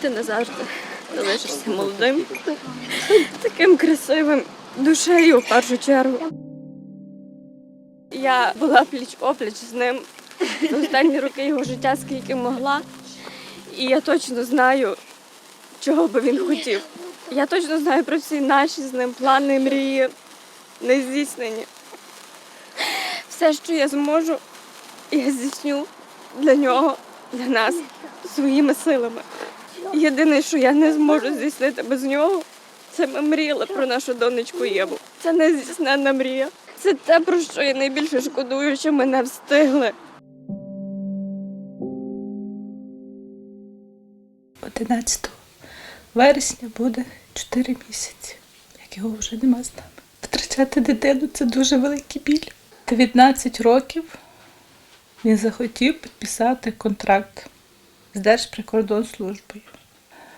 Ти назавжди залишишся молодим, таким красивим, душею в першу чергу. Я була пліч опліч з ним в останні роки його життя, скільки могла. І я точно знаю, чого би він хотів. Я точно знаю про всі наші з ним плани, мрії, не здійснені. Все, що я зможу, я здійсню для нього, для нас своїми силами. Єдине, що я не зможу здійснити без нього, це ми мріяли про нашу донечку Єву. Це не здійсненна мрія. Це те, про що я найбільше шкодую, що ми не встигли. 11 вересня буде 4 місяці, як його вже нема з нами. Втрачати дитину це дуже великий біль. 19 років він захотів підписати контракт з Держприкордонслужбою.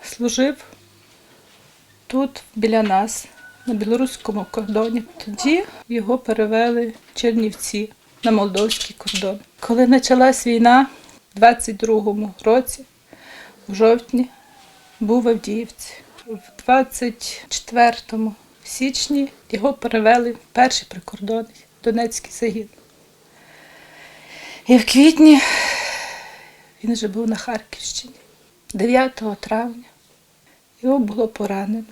Служив тут, біля нас, на білоруському кордоні. Тоді його перевели в Чернівці на молдовський кордон. Коли почалась війна в 22-му році, в жовтні був в Авдіївці. В 24 січні його перевели в перший прикордонний Донецький загін. І в квітні він вже був на Харківщині. 9 травня його було поранено.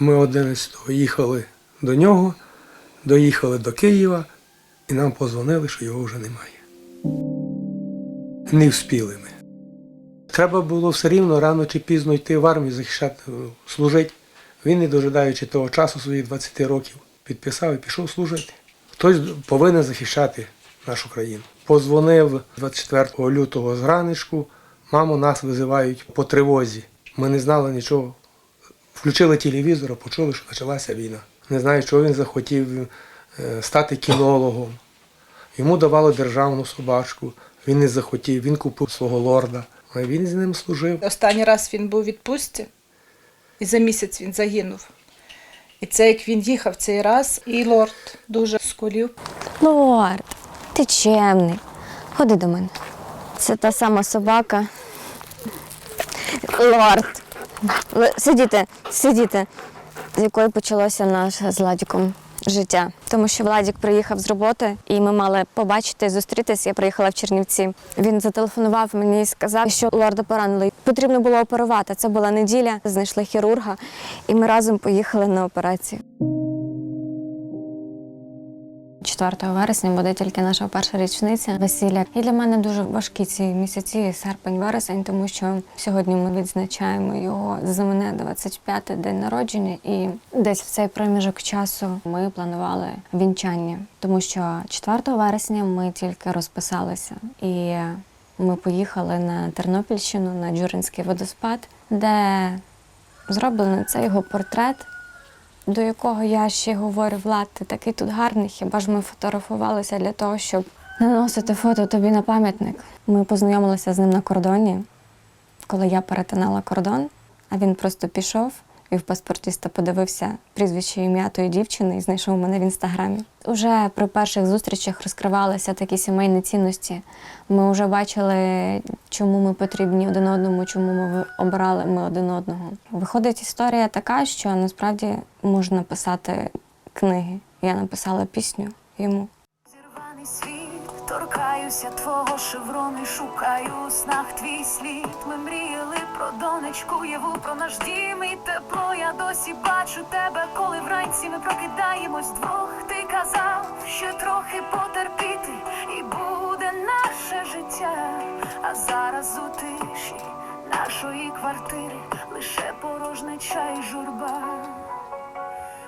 Ми 11-го їхали до нього, доїхали до Києва, і нам позвонили, що його вже немає. Не вспіли ми. Треба було все рівно рано чи пізно йти в армію, захищати, е, служити. Він, не дожидаючи того часу своїх 20 років, підписав і пішов служити. Хтось повинен захищати нашу країну. Позвонив 24 лютого з зранку, мамо, нас визивають по тривозі. Ми не знали нічого. Включили телевізор, почули, що почалася війна. Не знаю, чого він захотів е, стати кінологом. Йому давали державну собачку, він не захотів, він купив свого лорда, а він з ним служив. Останній раз він був у відпустці, і за місяць він загинув. І це як він їхав цей раз, і лорд дуже скулів. Лорд, ти чемний. Ходи до мене. Це та сама собака. Лорд. Сидіти, сидіти, з якої почалося наше з Владіком життя. Тому що Владік приїхав з роботи, і ми мали побачити, зустрітись. Я приїхала в Чернівці. Він зателефонував мені і сказав, що лорда поранили. Потрібно було оперувати. Це була неділя, знайшли хірурга, і ми разом поїхали на операцію. 4 вересня буде тільки наша перша річниця весілля. І для мене дуже важкі ці місяці, серпень, вересень, тому що сьогодні ми відзначаємо його за мене 25-й день народження, і десь в цей проміжок часу ми планували вінчання, тому що 4 вересня ми тільки розписалися і. Ми поїхали на Тернопільщину на Джуринський водоспад, де зроблений цей його портрет до якого я ще говорю, Влад, ти такий тут гарний, хіба ж ми фотографувалися для того, щоб наносити фото тобі на пам'ятник. Ми познайомилися з ним на кордоні, коли я перетинала кордон, а він просто пішов і в паспортіста подивився прізвище ім'я тої дівчини і знайшов мене в інстаграмі. Уже при перших зустрічах розкривалися такі сімейні цінності. Ми вже бачили, чому ми потрібні один одному, чому ми обрали ми один одного. Виходить історія така, що насправді можна писати книги. Я написала пісню йому. Торкаюся твого шеврону, і шукаю у снах твій слід. Ми мріяли про донечку Єву, про наш дім і тепло. Я досі бачу тебе, коли вранці ми прокидаємось двох. Ти казав, що трохи потерпіти, і буде наше життя. А зараз у тиші нашої квартири лише порожнеча і журба.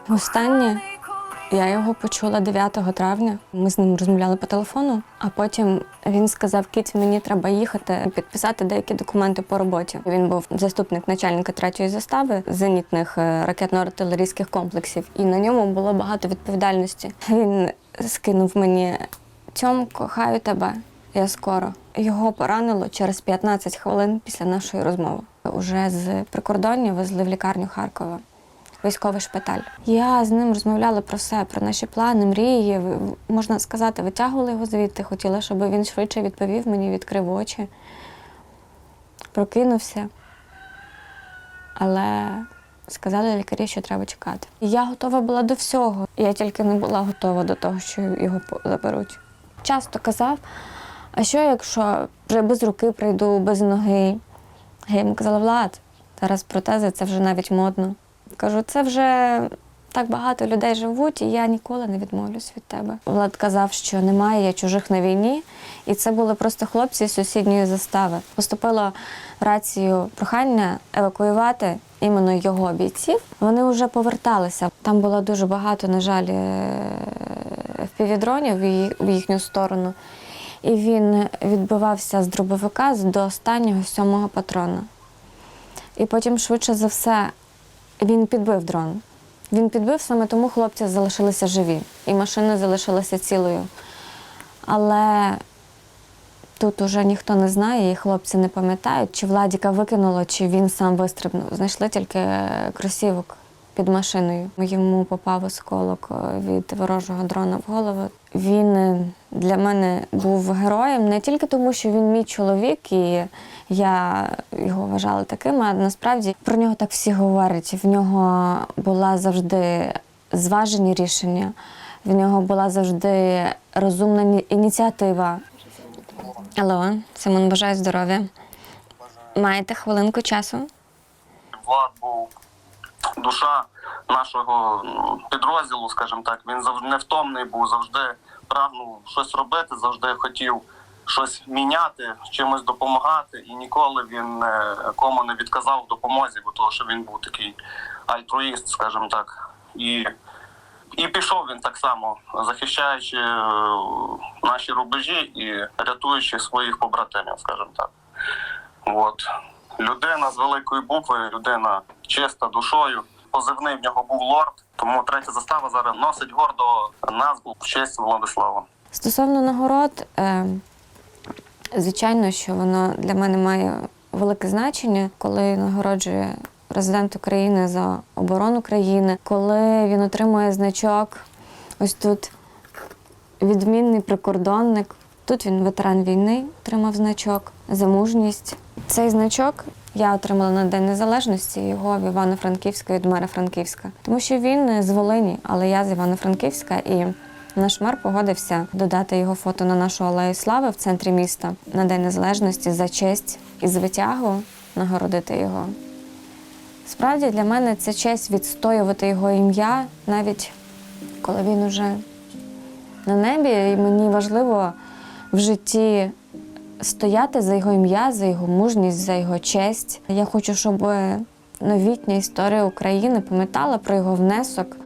Останнє я його почула 9 травня. Ми з ним розмовляли по телефону, а потім він сказав: Кіць, мені треба їхати підписати деякі документи по роботі. Він був заступник начальника третьої застави зенітних е, ракетно-артилерійських комплексів, і на ньому було багато відповідальності. Він скинув мені Тьом, кохаю тебе. Я скоро. Його поранило через 15 хвилин після нашої розмови. Уже з прикордоння везли в лікарню Харкова військовий шпиталь. Я з ним розмовляла про все, про наші плани, мрії. Можна сказати, витягувала його звідти, хотіла, щоб він швидше відповів мені, відкрив очі, прокинувся. але сказали лікарі, що треба чекати. Я готова була до всього. Я тільки не була готова до того, що його заберуть. Часто казав, а що якщо без руки прийду, без ноги? Я йому казала, Влад, зараз протези це вже навіть модно. Кажу, це вже так багато людей живуть, і я ніколи не відмовлюсь від тебе. Влад казав, що немає чужих на війні, і це були просто хлопці з сусідньої застави. Поступило рацію прохання евакуювати іменно його бійців. Вони вже поверталися. Там було дуже багато, на жаль, впівдронів в їхню сторону. І він відбивався з дробовика до останнього сьомого патрона. І потім, швидше за все, він підбив дрон. Він підбив саме тому хлопці залишилися живі, і машина залишилася цілою. Але тут уже ніхто не знає, і хлопці не пам'ятають, чи Владіка викинуло, чи він сам вистрибнув. Знайшли тільки кросівок під машиною. Йому попав осколок е, від ворожого дрона в голову. Він е, для мене був героєм не тільки тому, що він мій чоловік, і я його вважала таким, а насправді про нього так всі говорять. В нього була завжди зважені рішення, в нього була завжди розумна ініціатива. Алло, Симон, бажаю здоров'я. Маєте хвилинку часу? Влад був душа нашого ну, підрозділу, скажімо так. Він завжди невтомний був, завжди прагнув щось робити, завжди хотів щось міняти, чимось допомагати, і ніколи він е, кому не відказав в допомозі, бо того, що він був такий альтруїст, скажімо так. І, і пішов він так само, захищаючи е, наші рубежі і рятуючи своїх побратимів, скажімо так. От. Людина з великої букви, людина чиста душою. Позивний в нього був лорд, тому третя застава зараз носить гордо назву в честь Владислава. Стосовно нагород, е, звичайно, що воно для мене має велике значення, коли нагороджує президент України за оборону країни, коли він отримує значок. Ось тут відмінний прикордонник. Тут він ветеран війни, отримав значок за мужність. Цей значок я отримала на День Незалежності його в Івано-Франківська від мера Франківська, тому що він з Волині, але я з Івано-Франківська і. Наш мер погодився додати його фото на нашу алею слави в центрі міста на День Незалежності за честь і звитягу нагородити його. Справді для мене це честь відстоювати його ім'я, навіть коли він уже на небі, і мені важливо в житті стояти за його ім'я, за його мужність, за його честь. Я хочу, щоб новітня історія України пам'ятала про його внесок